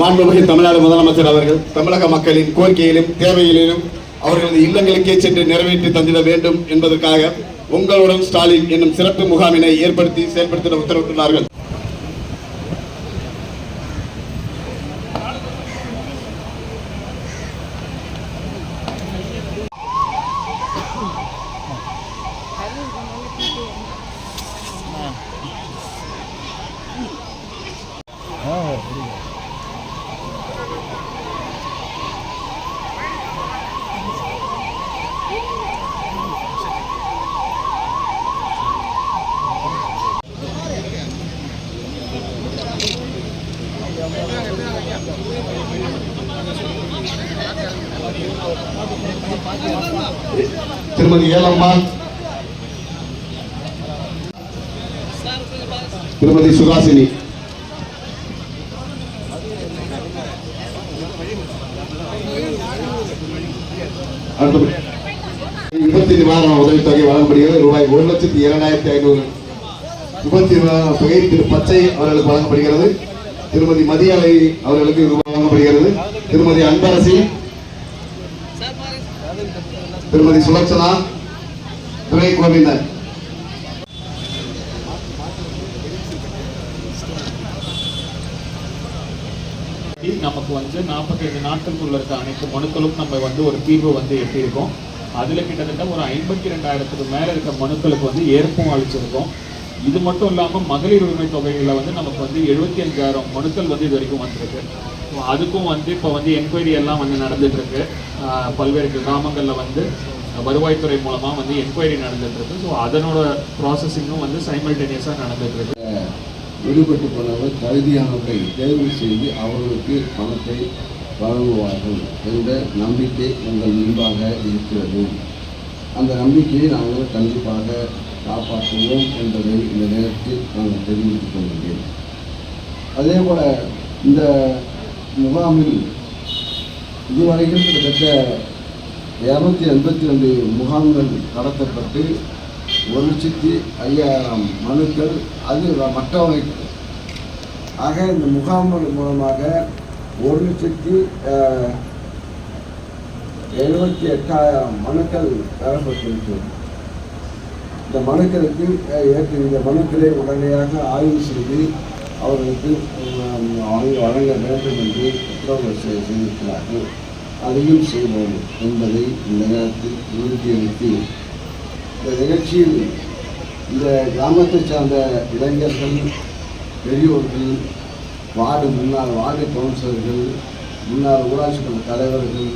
மாண்புமிகு தமிழ்நாடு முதலமைச்சர் அவர்கள் தமிழக மக்களின் கோரிக்கையிலும் தேவையிலும் அவர்களது இல்லங்களுக்கே சென்று நிறைவேற்றி தந்திட வேண்டும் என்பதற்காக உங்களுடன் ஸ்டாலின் என்னும் சிறப்பு முகாமினை ஏற்படுத்தி செயல்படுத்திட உத்தரவிட்டுள்ளார்கள். திருமதி ஏலம்மா திருமதி சுகாசினி. அடுத்தபடி. விபத்து நிவாரண உதவித்தொகை வழங்கப்படுகிறது. ரூபாய் ஒரு லட்சத்தி இரண்டாயிரத்தி ஐநூறு. விபத்து நிவாரண தொகை திரு பச்சை அவர்களுக்கு வழங்கப்படுகிறது. திருமதி மதியலை அவர்களுக்கு இது வழங்கப்படுகிறது. திருமதி அன்பரசி திருமதி சுலட்சணா துணை கோவிந்தன் நமக்கு வந்து நாற்பத்தைந்து நாட்களுக்குள்ள இருக்க அனைத்து மனுக்களும் நம்ம வந்து ஒரு தீர்வு வந்து எட்டியிருக்கோம். அதில் கிட்டத்தட்ட ஒரு ஐம்பத்தி ரெண்டாயிரத்துக்கு மேலே இருக்க மனுக்களுக்கு வந்து ஏற்பும் அளிச்சிருக்கோம். இது மட்டும் இல்லாமல் மகளிர் உரிமை தொகைகளில் வந்து நமக்கு வந்து எழுபத்தி அஞ்சாயிரம் மனுக்கள் வந்து இது வரைக்கும் வந்திருக்கு. ஸோ அதுக்கும் வந்து இப்போ வந்து என்கொயரி எல்லாம் வந்து நடந்துட்டு பல்வேறு கிராமங்களில் வந்து வருவாய்த்துறை மூலமாக வந்து என்கொயரி நடந்துட்டு ஸோ அதனோட ப்ராசஸிங்கும் வந்து சைமல்டேனியஸாக நடந்துட்டு விடுபட்டு போனவர் தகுதியானவர்களை தேர்வு செய்து அவர்களுக்கு பணத்தை வழங்குவார்கள் என்ற நம்பிக்கை உங்கள் முன்பாக இருக்கிறது. அந்த நம்பிக்கையை நாங்கள் கண்டிப்பாக காப்பாற்றுவோம் என்பதை இந்த நேரத்தில் நாங்கள் தெரிவித்துக் கொள்கிறேன் அதே போல இந்த முகாமில் இதுவரைக்கும் கிட்டத்தட்ட இரநூத்தி எண்பத்தி ரெண்டு முகாம்கள் நடத்தப்பட்டு ஒரு லட்சத்தி ஐயாயிரம் மனுக்கள் அது மற்றவங்க ஆக இந்த முகாம்கள் மூலமாக ஒரு லட்சத்தி எழுபத்தி எட்டாயிரம் மனுக்கள் பெறப்பட்டிருக்கிறது. இந்த மனுக்களுக்கு ஏற்று இந்த மனுக்களை உடனடியாக ஆய்வு செய்து அவர்களுக்கு வழங்க வேண்டும் என்று உத்தரவு செய்- செய்திருக்கிறார்கள் அதையும் செய்வோம் என்பதை இந்த நேரத்தில் உறுதியளித்து இந்த நிகழ்ச்சியில் இந்த கிராமத்தை சார்ந்த இளைஞர்கள் பெரியோர்கள் வார்டு முன்னாள் வார்டு கவுன்சிலர்கள் முன்னாள் ஊராட்சி மன்ற தலைவர்கள்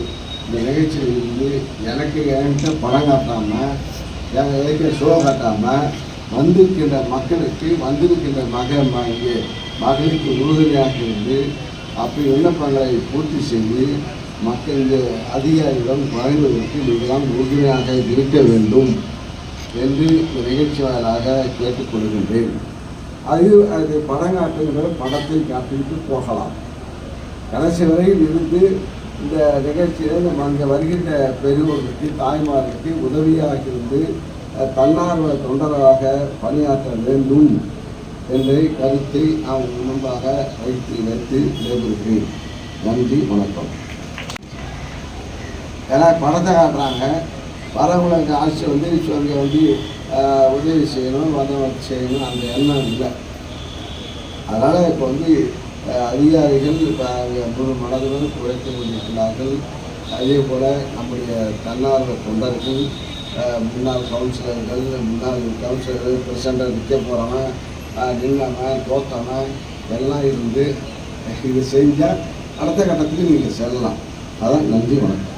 இந்த நிகழ்ச்சியில் இருந்து எனக்கு என்கிட்ட பணம் காட்டாமல் எங்கள் எனக்கு ஷோ காட்டாமல் வந்திருக்கின்ற மக்களுக்கு வந்திருக்கின்ற மக இங்கே மகளுக்கு உறுதுணையாக இருந்து அப்படி விண்ணப்பங்களை பூர்த்தி செய்து மக்கள் இந்த அதிகாரிகளிடம் வழங்குவதற்கு நீங்களாம் உறுதுணையாக இருக்க வேண்டும் என்று நிகழ்ச்சியாளராக நிகழ்ச்சி வாயிலாக கேட்டுக்கொள்கின்றேன் அது அது படம் காட்டுகிற படத்தை காட்டிவிட்டு போகலாம். கடைசி வரையில் இருந்து இந்த நிகழ்ச்சியில் நம்ம அங்கே வருகின்ற பெரியோர்களுக்கு தாய்மார்களுக்கு உதவியாக இருந்து தன்னார்வ தொண்டராக பணியாற்ற வேண்டும் என்ற கருத்தை நான் முன்பாக வைத்து வைத்து விடைபெறுகிறேன். நன்றி வணக்கம். ஏன்னா படத்தை காட்டுறாங்க. வரவங்களுக்கு ஆட்சி வந்து இங்கே வந்து உதவி செய்யணும் வந்தவங்க செய்யணும் அந்த எண்ணம் இல்லை. அதனால் இப்போ வந்து அதிகாரிகள் இப்போ மடங்குகள் குறைத்து கொண்டிருக்கிறார்கள் அதே போல் நம்முடைய தன்னார்வ தொண்டர்கள் முன்னாள் கவுன்சிலர்கள் முன்னாள் கவுன்சிலர்கள் பிரசிடண்டாக நிற்க போகிறவன் நின்னவன் தோத்தவன் எல்லாம் இருந்து இது செஞ்சால் அடுத்த கட்டத்துக்கு நீங்கள் செல்லலாம். அதான் நன்றி வணக்கம்.